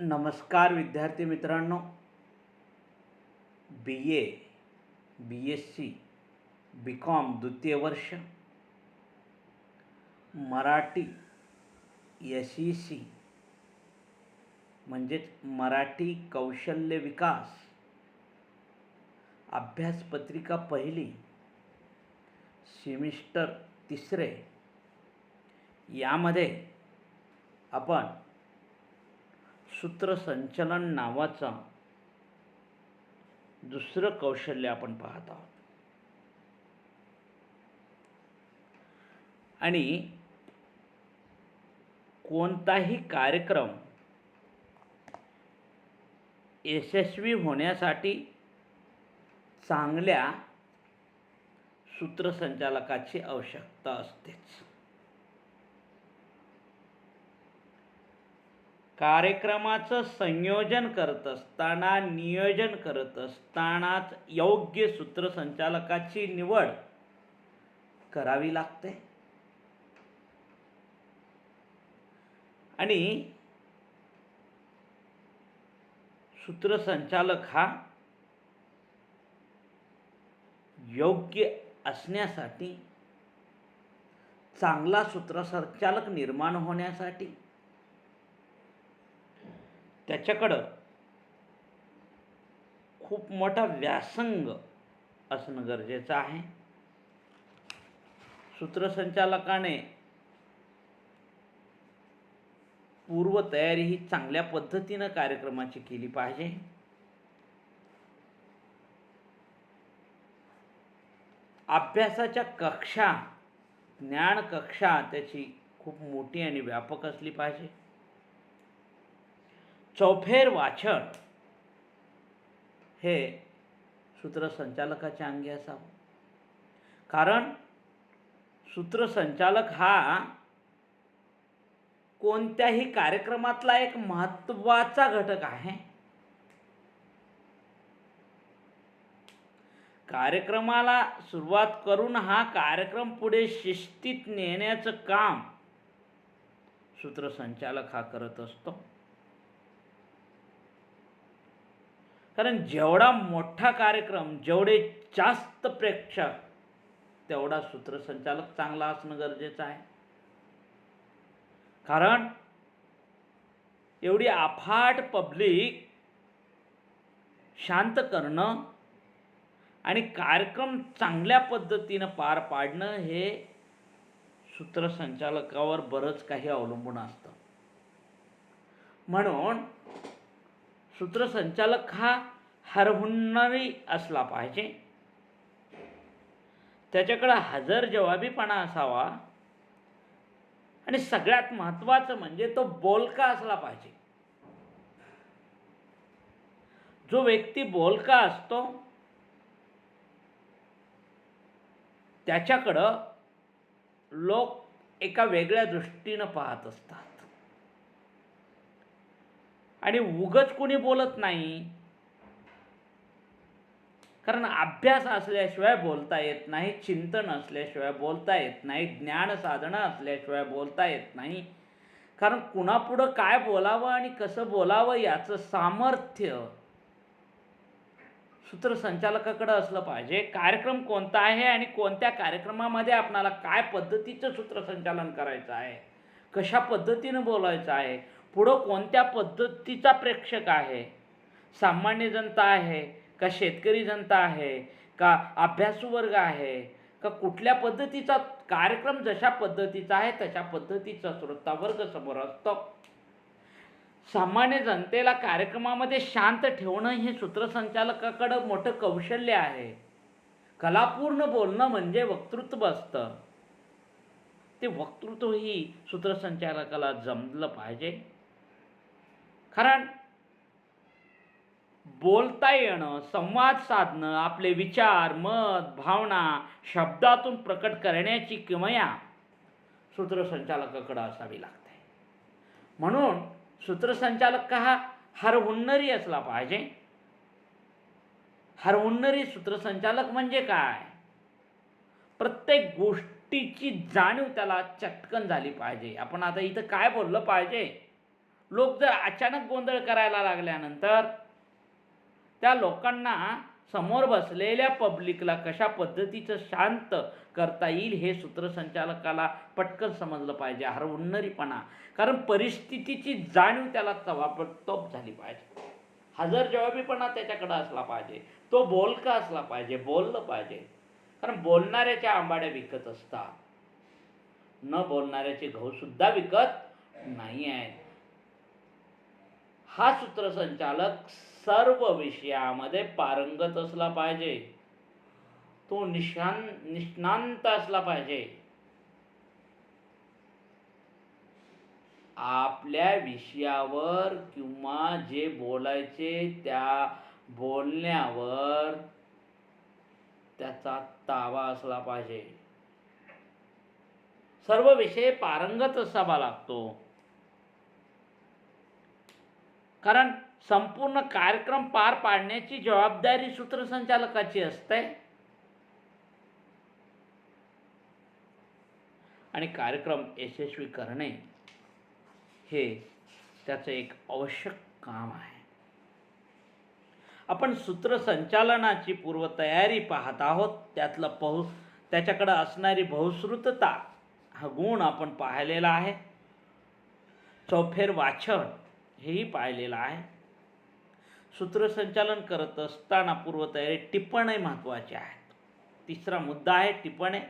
नमस्कार विद्यार्थी मित्रांनो. B A B S C B com द्वितीय वर्ष. मराठी एस ई सी म्हणजेच मराठी कौशल्य विकास अभ्यासपत्रिका पहिली सेमिस्टर तिसरे यामध्ये आपण सूत्रसंचलन नावाचं दुसरं कौशल्य आपण पाहत आहोत. आणि कोणताही कार्यक्रम यशस्वी होण्यासाठी चांगल्या सूत्रसंचालकाची आवश्यकता असतेच. कार्यक्रमाचं संयोजन करत असताना नियोजन करत असतानाच योग्य सूत्रसंचालकाची निवड करावी लागते. आणि सूत्रसंचालक हा योग्य असण्यासाठी चांगला सूत्रसंचालक निर्माण होण्यासाठी त्याच्याकडं खूप मोठा व्यासंग असणं गरजेचं आहे. सूत्रसंचालकाने पूर्वतयारी ही चांगल्या पद्धतीनं कार्यक्रमाची केली पाहिजे. अभ्यासाच्या कक्षा ज्ञान कक्षा त्याची खूप मोठी आणि व्यापक असली पाहिजे. चौफेर वाचन हे सूत्रसंचालकाच्या अंगी असावं. कारण सूत्रसंचालक हा कोणत्याही कार्यक्रमातला एक महत्त्वाचा घटक आहे. कार्यक्रमाला सुरुवात करून हा कार्यक्रम पुढे शिस्तीत नेण्याचं काम सूत्रसंचालक हा करत असतो. कारण जेवढा मोठा कार्यक्रम जेवढे जास्त प्रेक्षक तेवढा सूत्रसंचालक चांगला असणं गरजेचं आहे. कारण एवढी अफाट पब्लिक शांत करणं आणि कार्यक्रम चांगल्या पद्धतीनं पार पाडणं हे सूत्रसंचालकावर बरंच काही अवलंबून असतं. म्हणून सूत्रसंचालक हा हरहुन्नरी असला पाहिजे. त्याच्याकडं हजर जवाबीपणा असावा. आणि सगळ्यात महत्त्वाचं म्हणजे तो बोलका असला पाहिजे. जो व्यक्ती बोलका असतो त्याच्याकडं लोक एका वेगळ्या दृष्टीनं पाहत असतात. आणि उगच कोणी बोलत नाही. कारण अभ्यास असल्याशिवाय बोलता येत नाही चिंतन असल्याशिवाय बोलता येत नाही ज्ञान साधनं असल्याशिवाय बोलता येत नाही. कारण कुणापुढं काय बोलावं आणि कसं बोलावं याचं सामर्थ्य सूत्रसंचालकाकडं असलं पाहिजे. कार्यक्रम कोणता आहे आणि कोणत्या कार्यक्रमामध्ये आपणाला काय पद्धतीचं सूत्रसंचालन करायचं आहे? कशा पद्धतीनं बोलायचं आहे? पुढं कोणत्या पद्धतीचा प्रेक्षक आहे? सामान्य जनता आहे का शेतकरी जनता आहे का अभ्यासू वर्ग आहे का कुठल्या पद्धतीचा कार्यक्रम जशा पद्धतीचा आहे तशा पद्धतीचा श्रोतावर्ग समोर असतो. सामान्य जनतेला कार्यक्रमामध्ये शांत ठेवणं हे सूत्रसंचालकाकडं मोठं कौशल्य आहे. कलापूर्ण बोलणं म्हणजे वक्तृत्व असतं. ते वक्तृत्वही सूत्रसंचालकाला जमलं पाहिजे. कारण बोलता येणं संवाद साधणं आपले विचार मत भावना शब्दातून प्रकट करण्याची किमया सूत्रसंचालकाकडं असावी लागते. म्हणून सूत्रसंचालक हा हरहुन्नरी असला पाहिजे. हरहुन्नरी सूत्रसंचालक म्हणजे काय? प्रत्येक गोष्टीची जाणीव त्याला चटकन झाली पाहिजे. आपण आता इथं काय बोललं पाहिजे? लोक जर अचानक गोंधळ करायला लागल्यानंतर त्या लोकांना समोर बसलेल्या पब्लिकला कशा पद्धतीचं शांत करता येईल हे सूत्रसंचालकाला पटकन समजलं पाहिजे हरहुन्नरीपणा कारण परिस्थितीची जाणीव त्याला तवाबतोब झाली पाहिजे. हजर जबाबीपणा त्याच्याकडं असला पाहिजे तो बोलका असला पाहिजे बोललं पाहिजे. कारण बोलणाऱ्याच्या आंबाड्या विकत असतात. न बोलणाऱ्याचे घाऊसुद्धा विकत नाही आहेत. हा सूत्रसंचालक सर्व विषयामध्ये पारंगत असला पाहिजे. तो निशान निष्णांत असला पाहिजे. आपल्या विषयावर किंवा जे बोलायचे त्या बोलण्यावर त्याचा ताबा असला पाहिजे. सर्व विषय पारंगत असावा लागतो. कारण संपूर्ण कार्यक्रम पार पाडण्याची जबाबदारी सूत्रसंचालकाची असते. आणि कार्यक्रम यशस्वी करणे हे त्याचं एक आवश्यक काम आहे. आपण सूत्रसंचालनाची पूर्वतयारी पाहत आहोत. त्यातलं बहु त्याच्याकडं असणारी बहुश्रुतता हा गुण आपण पाहिलेला आहे. चौफेर वाचन हेही पाहिलेलं आहे. सूत्रसंचालन करत असताना पूर्वतयारी टिपणे महत्त्वाचे आहेत. तिसरा मुद्दा आहे टिपणे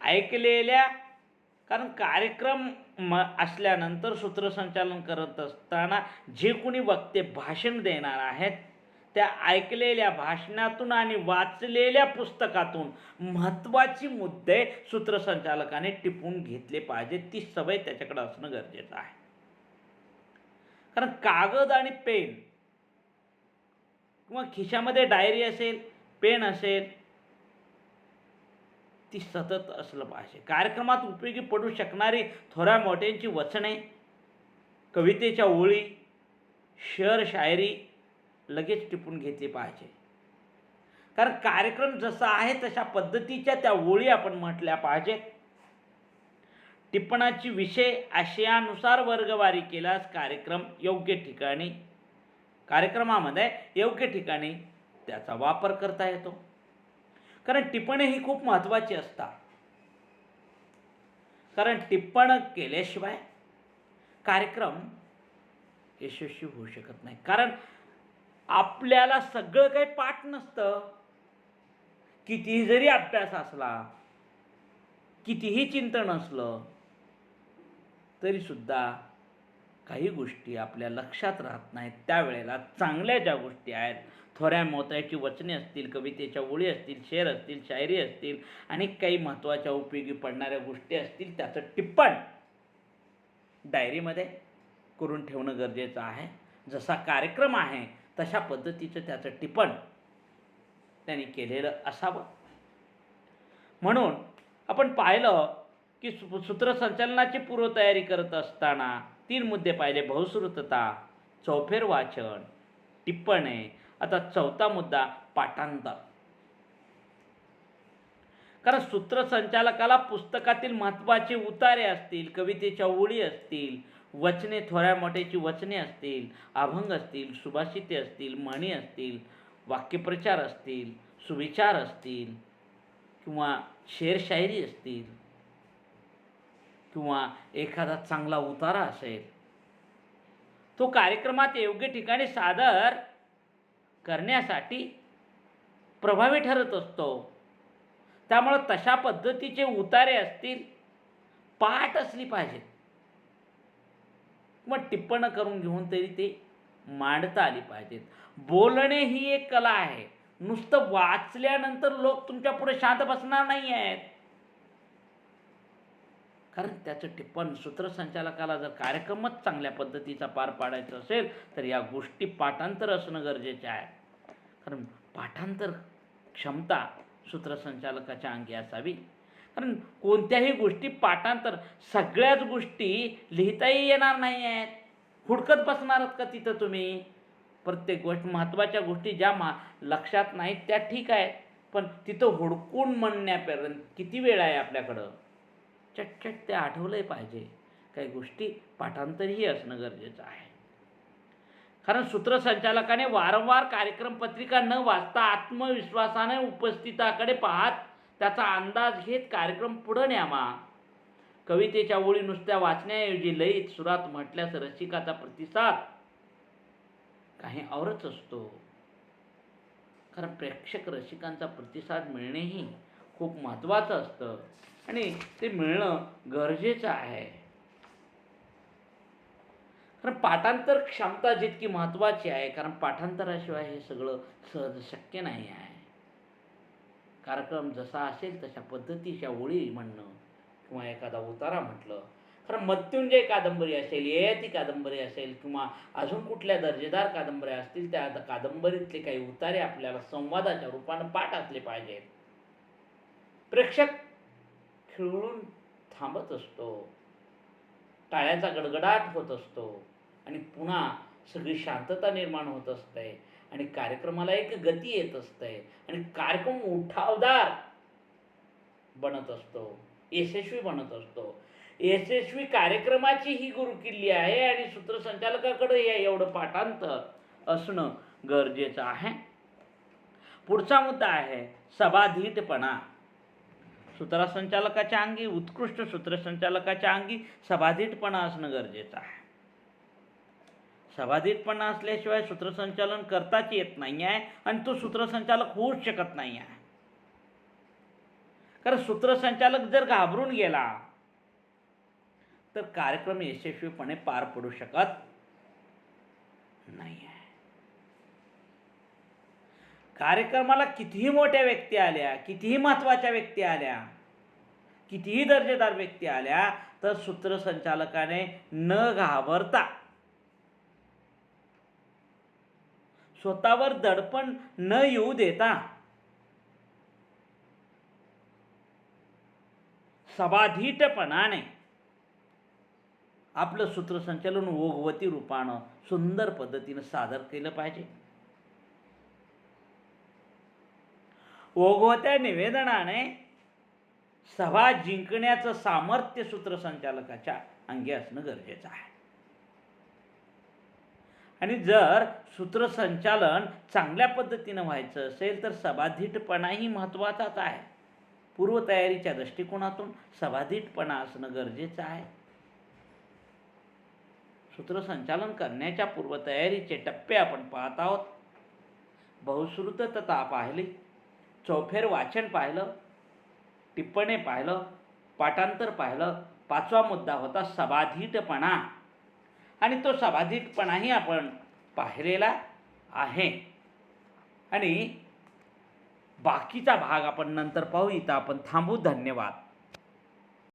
ऐकलेल्या कारण कार्यक्रम म असल्यानंतर सूत्रसंचालन करत असताना जे कोणी वक्ते भाषण देणार आहेत त्या ऐकलेल्या भाषणातून आणि वाचलेल्या पुस्तकातून महत्त्वाची मुद्दे सूत्रसंचालकाने टिपून घेतले पाहिजे ती सवय त्याच्याकडे असणं गरजेचं आहे. कारण कागद आणि पेन किंवा खिशामध्ये डायरी असेल पेन असेल ती सतत असलं पाहिजे. कार्यक्रमात उपयोगी पडू शकणारी थोड्या मोठ्यांची वचने कवितेच्या ओळी शर शायरी लगेच टिपून घेतली पाहिजे. कारण कार्यक्रम जसा आहे तशा पद्धतीच्या त्या ओळी आपण म्हटल्या पाहिजेत. टिप्पणाची विषय आशयानुसार वर्गवारी केल्यास कार्यक्रम योग्य ठिकाणी कार्यक्रमामध्ये योग्य ठिकाणी त्याचा वापर करता येतो. कारण टिपणे ही खूप महत्त्वाची असतात. कारण टिप्पण केल्याशिवाय कार्यक्रम यशस्वी होऊ शकत नाही. कारण आपल्याला सगळं काही पाठ नसतं. कितीही जरी अभ्यास असला कितीही चिंतन असलं तरीसुद्धा काही गोष्टी आपल्या लक्षात राहत नाहीत. त्यावेळेला चांगल्या ज्या गोष्टी आहेत थोड्या मोत्याची वचने असतील कवितेच्या ओळी असतील शेर असतील शायरी असतील आणि काही महत्त्वाच्या उपयोगी पडणाऱ्या गोष्टी असतील त्याचं टिप्पण डायरीमध्ये करून ठेवणं गरजेचं आहे. जसा कार्यक्रम आहे तशा पद्धतीचं त्याचं टिप्पण त्यांनी केलेलं असावं. म्हणून आपण पाहिलं की सु सूत्रसंचालनाची पूर्वतयारी करत असताना तीन मुद्दे पाहिले. बहुश्रुतता चौफेर वाचन टिप्पणे. आता चौथा मुद्दा पाठांतर. कारण सूत्रसंचालकाला पुस्तकातील महत्त्वाचे उतारे असतील कवितेच्या ओळी असतील वचने थोड्या मोठ्याची वचने असतील अभंग असतील सुभाषिते असतील म्हणी असतील वाक्यप्रचार असतील सुविचार असतील किंवा शेरशायरी असतील किंवा एखादा चांगला उतारा असेल तो कार्यक्रमात योग्य ठिकाणी सादर करण्यासाठी प्रभावी ठरत असतो. त्यामुळं तशा पद्धतीचे उतारे असतील पाठ असली पाहिजे मग टिप्पणं करून घेऊन तरी ते मांडता आली पाहिजेत. बोलणे ही एक कला आहे. नुसतं वाचल्यानंतर लोक तुमच्यापुढे शांत बसणार नाही आहेत कारण त्याचं टिप्पण सूत्रसंचालकाला जर कार्यक्रमच चांगल्या पद्धतीचा पार पाडायचा असेल तर या गोष्टी पाठांतर असणं गरजेचे आहे. कारण पाठांतर क्षमता सूत्रसंचालकाच्या अंगी असावी. कारण कोणत्याही गोष्टी पाठांतर सगळ्याच गोष्टी लिहिताही येणार नाही आहेत हुडकत बसणार का तिथं तुम्ही? प्रत्येक गोष्ट महत्त्वाच्या गोष्टी ज्या मा लक्षात नाहीत त्या ठीक आहेत. पण तिथं हुडकून म्हणण्यापर्यंत किती वेळ आहे आपल्याकडं? चटचट ते आठवलंही पाहिजे. काही गोष्टी पाठांतरही असणं गरजेचं आहे. कारण सूत्रसंचालकाने वारंवार कार्यक्रम पत्रिका न वाचता आत्मविश्वासाने उपस्थिताकडे पाहत त्याचा अंदाज घेत कार्यक्रम पुढं न्यावा. कवितेच्या ओळी नुसत्या वाचण्याऐवजी लयीत सुरात म्हटल्यास रसिकाचा प्रतिसाद काही औरच असतो. कारण प्रेक्षक रसिकांचा प्रतिसाद मिळणेही खूप महत्त्वाचं असतं. आणि ते मिळणं गरजेचं आहे. कारण पाठांतर क्षमता जितकी महत्त्वाची आहे कारण पाठांतराशिवाय हे सगळं सहज शक्य नाही आहे. कार्यक्रम जसा असेल तशा पद्धतीच्या ओळी म्हणणं किंवा एखादा उतारा म्हटलं. कारण मृत्युंजय कादंबरी असेल ययाती कादंबरी असेल किंवा अजून कुठल्या दर्जेदार कादंबऱ्या असतील त्या कादंबरीतले काही उतारे आपल्याला संवादाच्या रूपानं पाठ असले पाहिजेत. प्रेक्षक खिळून थांबत असतो. टाळ्याचा गडगडाट होत असतो आणि पुन्हा सगळी शांतता निर्माण होत असते आणि कार्यक्रमाला एक गती येत असते आणि कार्यक्रम उठावदार बनत असतो. यशस्वी बनत असतो. यशस्वी कार्यक्रमाची ही गुरुकिल्ली आहे आणि सूत्रसंचालकाकडे हे एवढं पाठांतर असणं गरजेचं आहे. पुढचा मुद्दा आहे सभाधीटपणा सूत्रसंचालकाच्या अंगी उत्कृष्ट सूत्रसंचालकाच्या अंगी सभाधीटपणा असणं गरजेचं आहे. सभाधीटपणा असल्याशिवाय सूत्रसंचालन करताच येत नाही आहे आणि तो सूत्रसंचालक होऊच शकत नाही आहे कारण सूत्रसंचालक जर घाबरून गेला तर कार्यक्रम यशस्वीपणे पार पडू शकत नाही कार्यक्रमाला कितीही मोठ्या व्यक्ती आल्या कितीही महत्त्वाच्या व्यक्ती आल्या कितीही दर्जेदार व्यक्ती आल्या तर सूत्रसंचालकाने न घाबरता स्वतःवर दडपण न येऊ देता सबाधीटपणाने आपलं सूत्रसंचालन ओघवती रूपानं सुंदर पद्धतीनं सादर केलं पाहिजे. ओघवत्या निवेदनाने सभा जिंकण्याचं सामर्थ्य सूत्रसंचालकाच्या अंगी असणं गरजेचं आहे. आणि जर सूत्रसंचालन चांगल्या पद्धतीनं व्हायचं असेल तर सभाधीटपणाही महत्त्वाचाच आहे. पूर्वतयारीच्या दृष्टिकोनातून सभाधीटपणा असणं गरजेचं आहे. सूत्रसंचालन करण्याच्या पूर्वतयारीचे टप्पे आपण पाहत आहोत. बहुश्रुतता पाहिली. चौफेर वाचन पाहिलं टिप्पणे पाहिलं पाठांतर पाहिलं पाचवा मुद्दा होता सबाधितपणा आणि तो सबाधितपणाही आपण पाहिलेला आहे. आणि बाकीचा भाग आपण नंतर पाहू इथं आपण थांबू. धन्यवाद.